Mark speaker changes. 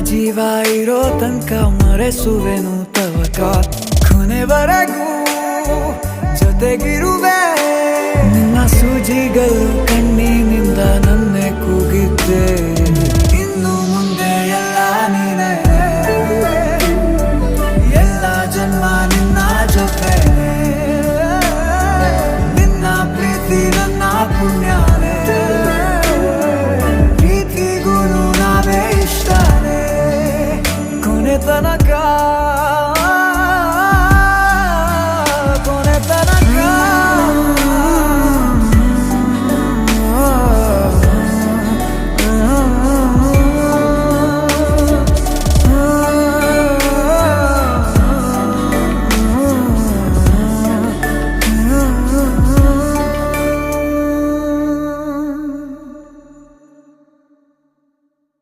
Speaker 1: ಜೀವ ಇರೋ ತನಕ ಮರೆಸುವೆನು ತವಕ ಕೊನೆವರೆಗೂ ಜೊತೆಗಿರುವೆ. ನಿನ್ನ ಸೂಜಿಗಳು ತನಕ